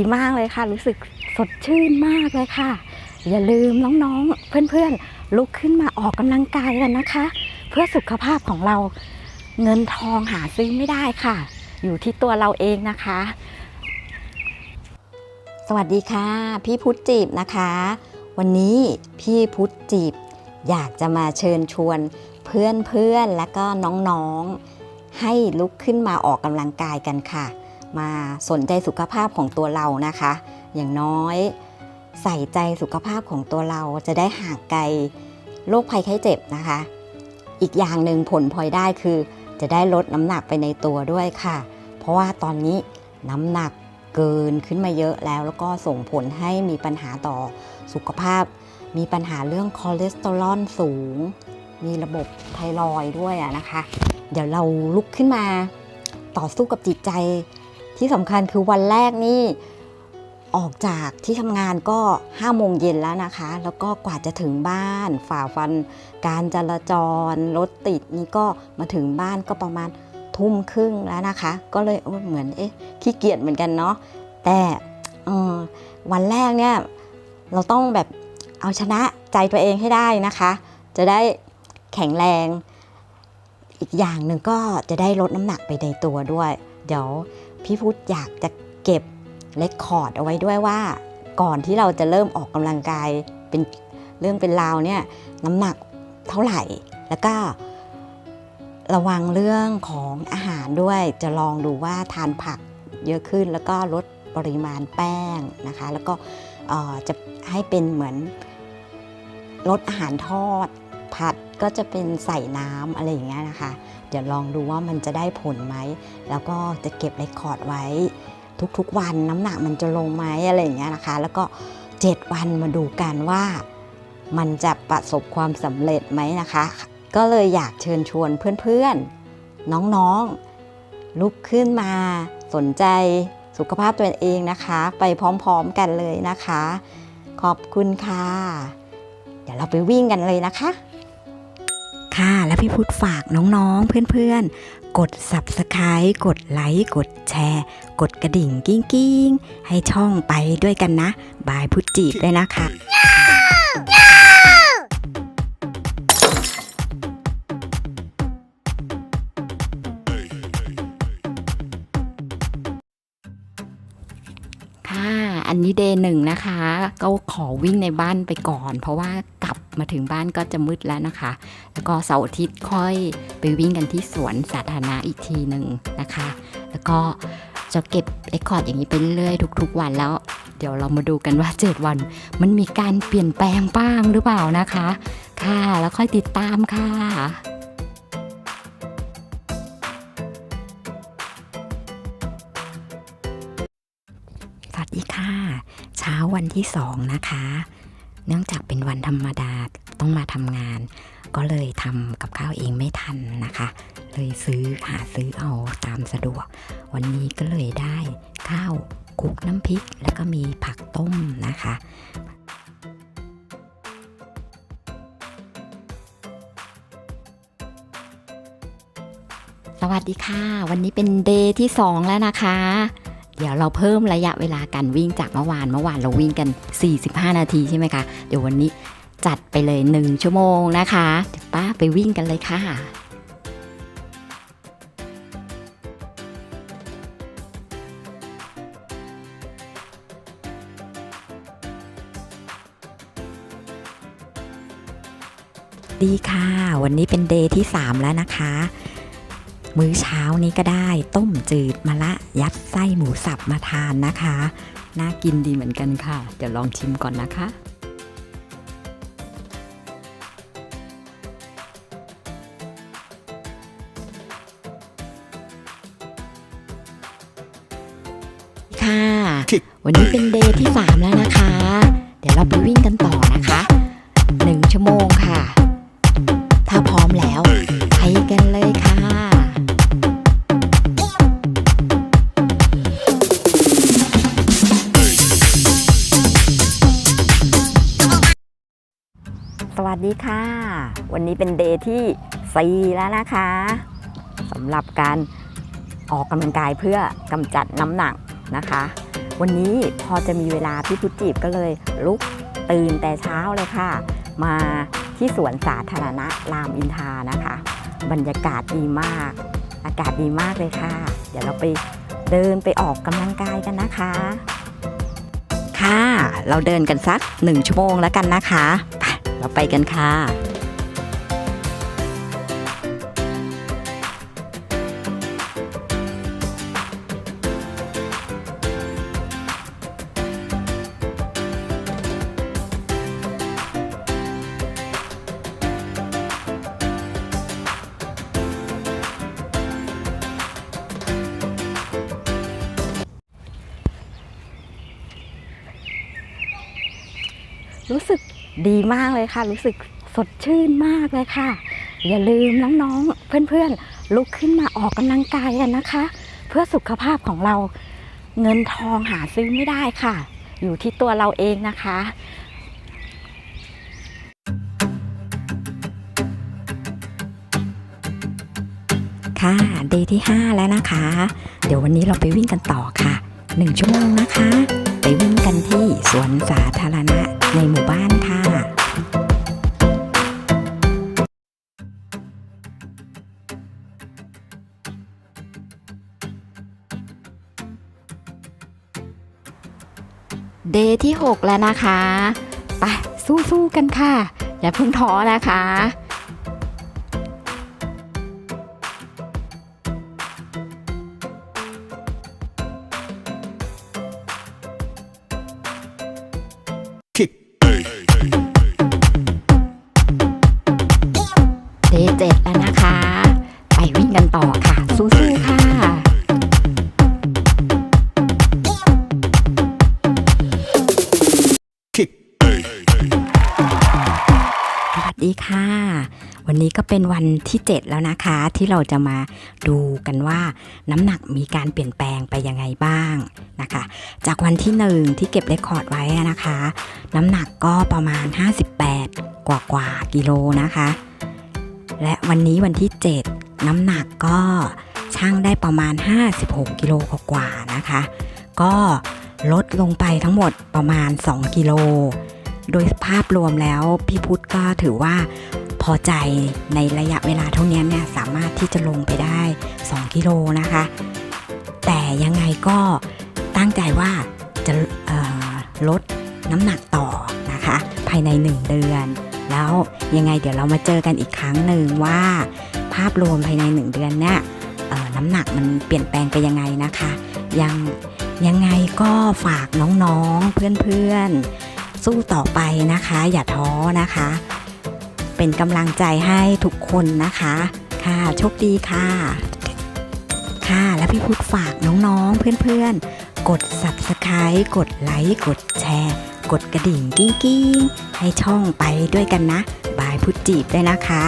ดีมากเลยค่ะ รู้สึกสดชื่นมากเลยค่ะ อย่าลืมน้องๆ เพื่อนๆ ลุกขึ้นมาออกกำลังกายกันนะคะ เพื่อสุขภาพของเราเงินทองหาซื้อไม่ได้ค่ะ อยู่ที่ตัวเราเองนะคะ สวัสดีค่ะ พี่พุทธจีบนะคะ วันนี้พี่พุทธจีบอยากจะมาเชิญชวนเพื่อนๆ และก็น้องๆ ให้ลุกขึ้นมาออกกำลังกายกันค่ะ มาสนใจสุขภาพของตัวเรานะคะ อย่างน้อยใส่ใจสุขภาพของตัวเราจะได้ห่างไกลโรคภัยไข้เจ็บนะคะ อีกอย่างหนึ่งผลพลอยได้คือ จะได้ลดน้ำหนักไปในตัวด้วยค่ะ เพราะว่าตอนนี้น้ำหนักเกินขึ้นมาเยอะแล้วแล้วก็ส่งผลให้มีปัญหาต่อสุขภาพ มีปัญหาเรื่องคอเลสเตอรอลสูง มีระบบไทรอยด์ด้วยนะคะ เดี๋ยวเราลุกขึ้นมาต่อสู้กับจิตใจ ที่สำคัญคือวันแรกนี่ออกจากที่ทำงานก็5โมงเย็นแล้วนะคะ แล้วก็กว่าจะถึงบ้าน ฝ่าฟัน การจราจรรถติดนี่ก็มาถึงบ้านก็ประมาณทุ่มครึ่งแล้วนะคะ ก็เลยเหมือนเอ๊ะขี้เกียจเหมือนกันเนาะแต่วันแรกเนี่ยเราต้องแบบเอาชนะใจตัวเองให้ได้นะคะ จะได้แข็งแรง อีกอย่างหนึ่งก็จะได้ลดน้ำหนักไปในตัวด้วย เดี๋ยว พี่พุทธอยากจะเก็บเลคคอร์ดเอาไว้ด้วยว่า ก่อนที่เราจะเริ่มออกกำลังกายเป็นเรื่องเป็นราวเนี่ยน้ำหนักเท่าไหร่ แล้วก็ระวังเรื่องของอาหารด้วยจะลองดูว่าทานผักเยอะขึ้นแล้วก็ลดปริมาณแป้งนะคะ แล้วก็จะให้เป็นเหมือนลดอาหารทอด ผัดก็จะเป็นใส่น้ำอะไรอย่างเงี้ยนะคะ เดี๋ยวลองดูว่ามันจะได้ผลไหม แล้วก็จะเก็บเรคคอร์ดไว้ ทุกๆวันน้ำหนักมันจะลงไหมอะไรอย่างเงี้ยนะคะ แล้วก็ 7 วันมาดูกันว่ามันจะประสบความสำเร็จไหมนะคะ ก็เลยอยากเชิญชวนเพื่อนๆ น้องๆ ลุกขึ้นมาสนใจสุขภาพตัวเองนะคะ ไปพร้อมๆกันเลยนะคะ ขอบคุณค่ะ เดี๋ยวเราไปวิ่งกันเลยนะคะ ค่ะ และพี่พุทธฝากน้องๆ เพื่อนๆ กด subscribe กดไลค์ กดแชร์ กดกระดิ่งกิ้งกิ้งๆให้ช่องไปด้วยกันนะ บายพุทธจีบเลยนะคะค่ะ นนี้เดย์หนึ่งนะคะ ก็ขอวิ่งในบ้านไปก่อน เพราะว่ากลับมาถึงบ้านก็จะมืดแล้วนะคะ แล้วก็เสาร์อาทิตย์ค่อยไปวิ่งกันที่สวนสาธารณะอีกทีหนึ่งนะคะ แล้วก็จะเก็บเรคคอร์ดอย่างนี้ไปเรื่อยๆทุก ๆ วันแล้วเดี๋ยวเรามาดูกันว่า 7 วัน มันมีการเปลี่ยนแปลงบ้างหรือเปล่านะคะ ค่ะ แล้วค่อยติดตามค่ะ วันที่สองนะคะ เนื่องจากเป็นวันธรรมดาต้องมาทำงาน ก็เลยทำกับข้าวเองไม่ทันนะคะ เลยซื้อหาซื้อเอาตามสะดวก วันนี้ก็เลยได้ข้าวคลุกน้ำพริก แล้วก็มีผักต้มนะคะสวัสดีค่ะ วันนี้เป็นเดย์ที่ 2 แล้วนะคะ เดี๋ยวเราเพิ่มระยะเวลาการวิ่งจากเมื่อวานเมื่อวานเราวิ่งกัน 45 นาทีใช่ไหมคะเดี๋ยววันนี้จัดไปเลย 1 ชั่วโมงนะคะเดี๋ยวป้าไปวิ่งกันเลยค่ะดีค่ะ วันนี้เป็นเดย์ที่ 3 แล้วนะคะ มื้อเช้านี้ก็ได้ต้มจืดมะละยัดไส้หมูสับมาทานนะคะ น่ากินดีเหมือนกันค่ะ เดี๋ยวลองชิมก่อนนะคะค่ะ วันนี้เป็นเดย์ที่ 3 แล้วนะคะ เดี๋ยวเราไปวิ่งกันต่อนะ วัสดีค่ะ วันนี้เป็นเดย์ที่ 4 แล้วนะคะสำหรับการออกกำลังกายเพื่อกำจัดน้ำหนักนะคะ วันนี้พอจะมีเวลาพี่พุทธจีบก็เลยลุกตื่นแต่เช้าเลยค่ะ มาที่สวนสาธารณะรามอินทานะคะ บรรยากาศดีมาก อากาศดีมากเลยค่ะ เดี๋ยวเราไปเดินไปออกกำลังกายกันนะคะค่ะ เราเดินกันสักหนึ่งชั่วโมงแล้วกันนะคะ เราไปกันค่ะรู้สึก ดีมากเลยค่ะ รู้สึกสดชื่นมากเลยค่ะ อย่าลืมน้องๆ เพื่อนๆ ลุกขึ้นมาออกกำลังกายกันนะคะ เพื่อสุขภาพของเราเงินทองหาซื้อไม่ได้ค่ะ อยู่ที่ตัวเราเองนะคะค่ะเดย์ที่ 5 แล้วนะคะ เดี๋ยววันนี้เราไปวิ่งกันต่อค่ะ 1 ชั่วโมงนะคะ ไปวิ่งกันที่สวนสาธารณะในหมู่บ้านค่ะเดย์ที่ 6 แล้วนะคะ ไปสู้ๆกันค่ะ อย่าเพิ่งท้อนะคะ ค่ะ วันนี้ก็เป็นวันที่ 7 แล้วนะคะ ที่เราจะมาดูกันว่าน้ำหนักมีการเปลี่ยนแปลงไปยังไงบ้างนะคะ จากวันที่ 1 ที่เก็บเรคคอร์ดไว้นะคะ น้ำหนักก็ประมาณ 58 กว่ากว่ากิโลนะคะ และวันนี้วันที่ 7 น้ำหนักก็ช่างได้ประมาณ 56 กิโลกว่านะคะ ก็ลดลงไปทั้งหมดประมาณ 2 กิโล โดยภาพรวมแล้วพี่พุทธก็ถือว่าพอใจในระยะเวลาเท่านี้เนี่ยสามารถที่จะลงไปได้ 2 กิโลนะคะ แต่ยังไงก็ตั้งใจว่าจะลดน้ำหนักต่อนะคะ ภายใน 1 เดือน แล้วยังไงเดี๋ยวเรามาเจอกันอีกครั้งหนึ่งว่า ภาพรวมภายใน 1 เดือนเนี่ยน้ำหนักมันเปลี่ยนแปลงไปยังไงนะคะ ยังยังไงก็ฝากน้องๆเพื่อนๆ สู้ต่อไปนะคะ อย่าท้อนะคะ เป็นกำลังใจให้ทุกคนนะคะ ค่ะโชคดีค่ะ ค่ะและพี่พุทธฝากน้องๆเพื่อนๆ กด subscribe กดไลค์กดแชร์กดกระดิ่งกิ้งกิ้งๆให้ช่องไปด้วยกันนะ บายพุทธจีบด้วยนะคะ